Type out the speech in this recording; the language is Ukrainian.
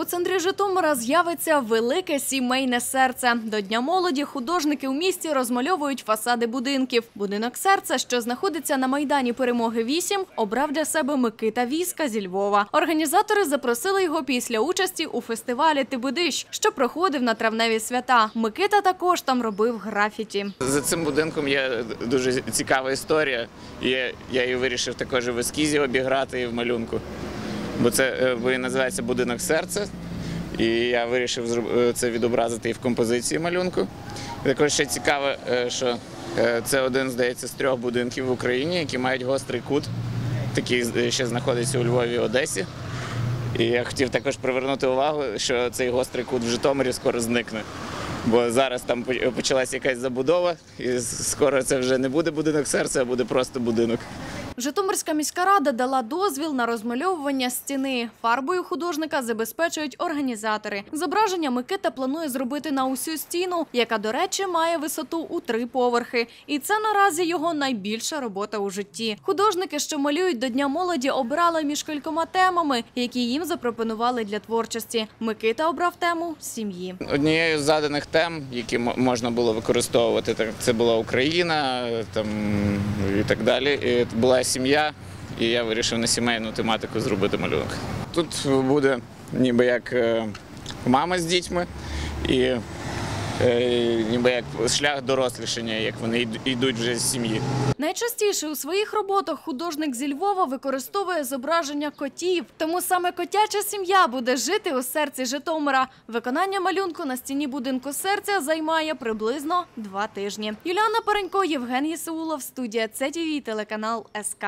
У центрі Житомира з'явиться велике сімейне серце. До Дня молоді художники у місті розмальовують фасади будинків. Будинок серця, що знаходиться на майдані Перемоги 8, обрав для себе Микита Віска зі Львова. Організатори запросили його після участі у фестивалі Ти будиш, що проходив на травневі свята. Микита також там робив графіті. За цим будинком є дуже цікава історія. Я її вирішив також в ескізі обіграти і в малюнку. Бо це е, називається будинок серця. І я вирішив е, це відобразити і в композиції малюнку. Також ще цікаво, е, що це один, здається, з трьох будинків в Україні, які мають гострий кут. Такий ще знаходиться у Львові і Одесі. І я хотів також привернути увагу, що цей гострий кут в Житомирі скоро зникне. Бо зараз там почалася якась забудова, і скоро це вже не буде будинок серця, а буде просто будинок. Житомирська міська рада дала дозвіл на розмальовування стіни. Фарбою художника забезпечують організатори. Зображення Микита планує зробити на усю стіну, яка, до речі, має висоту у три поверхи. І це наразі його найбільша робота у житті. Художники, що малюють до Дня молоді, обрали між кількома темами, які їм запропонували для творчості. Микита обрав тему сім'ї. Однією з заданих тем, які можна було використовувати, це була Україна там, і так далі. І була сім'я, і я вирішив на сімейну тематику зробити малюнок. Тут буде ніби як е, мама з дітьми, і ніби як шлях дорослішання, як вони йдуть вже з сім'ї. Найчастіше у своїх роботах художник зі Львова використовує зображення котів. Тому саме котяча сім'я буде жити у серці Житомира. Виконання малюнку на стіні будинку серця займає приблизно два тижні. Юліана Паренько, Євген Єсеулов, студія ЦТВ, телеканал СК.